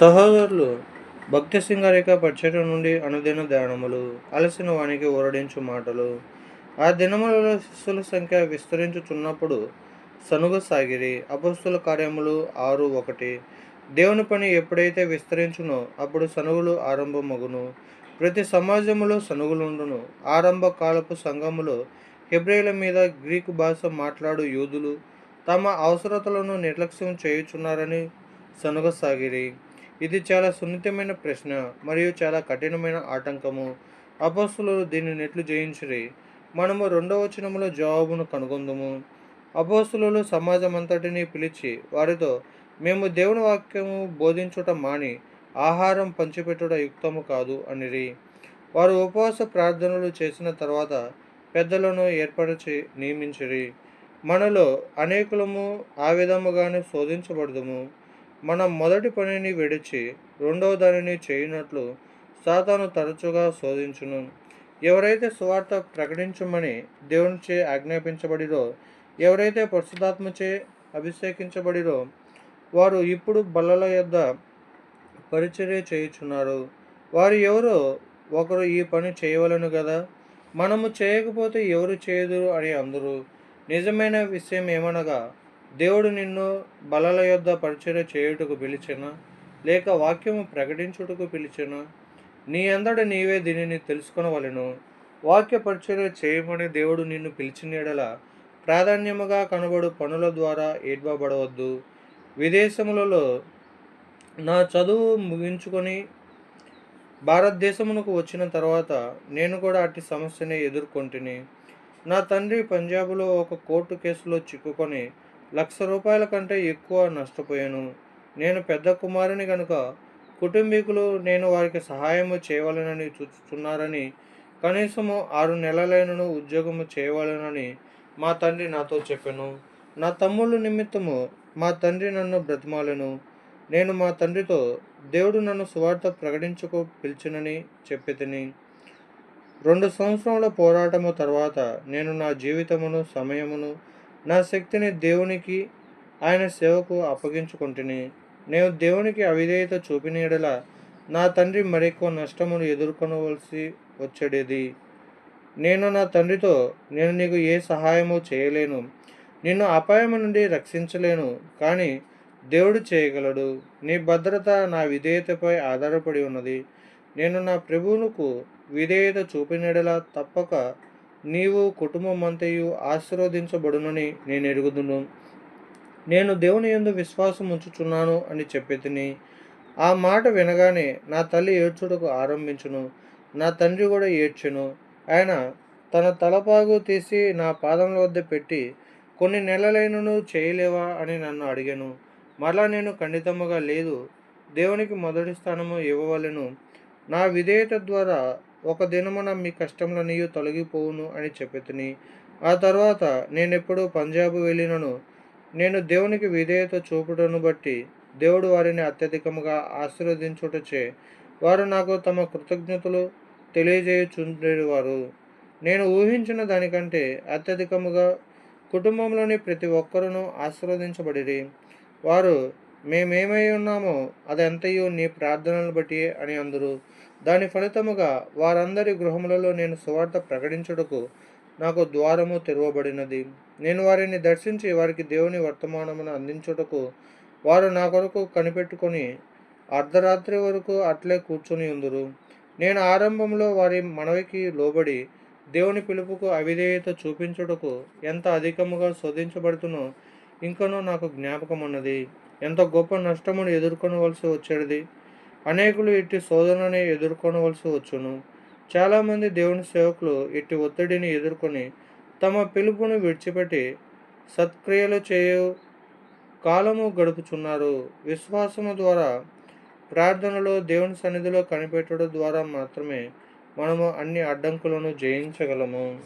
సహోదరులు భక్తి సింగారిక పచ్చడి నుండి అనుదిన ధ్యానములు అలసిన వానికి ఊరడించు మాటలు ఆ దినములలో శిష్యుల సంఖ్య విస్తరించుచున్నప్పుడు సనుగ సాగిరి. అపస్తుల కార్యములు ఆరు ఒకటి. దేవుని పని ఎప్పుడైతే విస్తరించునో అప్పుడు సనుగులు ఆరంభమగును. ప్రతి సమాజములో సనుగులుండును. ఆరంభ కాలపు సంఘములో హెబ్రేల మీద గ్రీకు భాష మాట్లాడు యూదులు తమ అవసరతలను నిర్లక్ష్యం చేయుచున్నారని సనుగసాగిరి ఇది చాలా సున్నితమైన ప్రశ్న మరియు చాలా కఠినమైన ఆటంకము. అపోస్తులు దీన్ని నెట్లు జయించిరి. మనము రెండవ వచనములో జవాబును కనుగొందుము. అపోస్తులు సమాజం అంతటిని పిలిచి వారితో మేము దేవుని వాక్యము బోధించుట మాని ఆహారం పంచిపెట్టుట యుక్తము కాదు అనిరి. వారు ఉపవాస ప్రార్థనలు చేసిన తర్వాత పెద్దలను ఏర్పరిచి నియమించిరి. మనలో అనేకులము ఆ విధముగానే శోధించబడదుము. మన మొదటి పనిని విడిచి రెండవ దానిని చేయనట్లు సాతాను తరచుగా శోధించును. ఎవరైతే సువార్త ప్రకటించమని దేవునిచే ఆజ్ఞాపించబడిరో ఎవరైతే పరిశుధాత్మచే అభిషేకించబడిరో వారు ఇప్పుడు బల్లల యొద్ద పరిచర్య చేయుచున్నారు. వారు ఎవరో ఒకరు ఈ పని చేయవలను కదా మనము చేయకపోతే ఎవరు చేయదురు అని అందరూ. నిజమైన విషయం ఏమనగా దేవుడు నిన్ను బలల యొద్ద పరిచర్య చేయుటకు పిలిచిన లేక వాక్యము ప్రకటించుటకు పిలిచిన. నీ అందడ నీవే దీనిని తెలుసుకొనవలెను. వాక్య పరిచర్య చేయమని దేవుడు నిన్ను పిలిచినడల ప్రాధాన్యముగా కనబడు పనుల ద్వారా ఏడ్వబడవద్దు. విదేశములలో నా చదువు ముగించుకొని భారతదేశమునకు వచ్చిన తర్వాత నేను కూడా అట్టి సమస్యని ఎదుర్కొంటిని. నా తండ్రి పంజాబ్లో ఒక కోర్టు కేసులో చిక్కుకొని లక్ష రూపాయల కంటే ఎక్కువ నష్టపోయాను. నేను పెద్ద కుమారుని కనుక కుటుంబీకులు నేను వారికి సహాయము చేయవాలనని చూస్తున్నారని కనీసము ఆరు నెలలైనను ఉద్యోగము చేయవాలనని మా తండ్రి నాతో చెప్పాను. నా తమ్ముళ్ళ నిమిత్తము మా తండ్రి నన్ను బ్రతిమాలను. నేను మా తండ్రితో దేవుడు నన్ను సువార్త ప్రకటించుకు పిలిచినని చెప్పి తిని రెండు సంవత్సరముల పోరాటము తర్వాత నేను నా జీవితమును సమయమును నా శక్తిని దేవునికి ఆయన సేవకు అప్పగించుకుంటుని. నేను దేవునికి అవిధేయత చూపిన నా తండ్రి మరెక్కువ నష్టమును ఎదుర్కొనవలసి వచ్చేది నేను నా తండ్రితో నేను నీకు ఏ సహాయము చేయలేను. నిన్ను అపాయం నుండి రక్షించలేను కానీ దేవుడు చేయగలడు. నీ భద్రత నా విధేయతపై ఆధారపడి ఉన్నది. నేను నా ప్రభువునకు విధేయత చూపినడలా తప్పక నీవు కుటుంబం అంతయు ఆశీర్వదించబడునని నేను ఎరుగుదును నేను దేవుని ఎందు విశ్వాసం ఉంచుచున్నాను అని చెప్పి తిని ఆ మాట వినగానే నా తల్లి ఏడ్చుటకు ఆరంభించును. నా తండ్రి కూడా ఏడ్చెను. ఆయన తన తలపాగు తీసి నా పాదముల వద్ద పెట్టి కొన్ని నెలలైనను చేయలేవా? అని నన్ను అడిగాను. మరలా నేను ఖండితముగా లేదు దేవునికి మొదటి స్థానము ఇవ్వవలెను. నా విధేయత ద్వారా ఒక దినమున మీ కష్టములనియు తొలగిపోవును అని చెప్పితిని. ఆ తర్వాత నేనెప్పుడు పంజాబ్ వెళ్ళినను. నేను దేవునికి విధేయత చూపుటను బట్టి దేవుడు వారిని అత్యధికముగా ఆశీర్వదించుటచే వారు నాకు తమ కృతజ్ఞతలు తెలియజేయుచుండేవారు. నేను ఊహించిన దానికంటే అత్యధికముగా కుటుంబంలోని ప్రతి ఒక్కరూ ఆశీర్వదించబడిరి. వారు మేమేమై ఉన్నామో అదంతయు నీ ప్రార్థనలు బట్టి అని అందరు. దాని ఫలితముగా వారందరి గృహములలో నేను సువార్త ప్రకటించుటకు నాకు ద్వారము తెరవబడినది. నేను వారిని దర్శించి వారికి దేవుని వర్తమానమును అందించుటకు వారు నా కొరకు కనిపెట్టుకొని అర్ధరాత్రి వరకు అట్లే కూర్చొని ఉందరు. నేను ఆరంభంలో వారి మనవికి లోబడి దేవుని పిలుపుకు అవిధేయత చూపించుటకు ఎంత అధికముగా శోధించబడుతునో ఇంకనూ నాకు జ్ఞాపకం ఉన్నది ఎంత గొప్ప నష్టమును ఎదుర్కొనవలసి వచ్చేది? అనేకులు ఇట్టి శోధనని ఎదుర్కొనవలసి వచ్చును. చాలామంది దేవుని సేవకులు ఇట్టి ఒత్తిడిని ఎదుర్కొని తమ పిలుపును విడిచిపెట్టి సత్క్రియలు చేయు కాలము గడుపుచున్నారు. విశ్వాసము ద్వారా ప్రార్థనలో దేవుని సన్నిధిలో కనిపెట్టడం ద్వారా మాత్రమే మనము అన్ని అడ్డంకులను జయించగలము.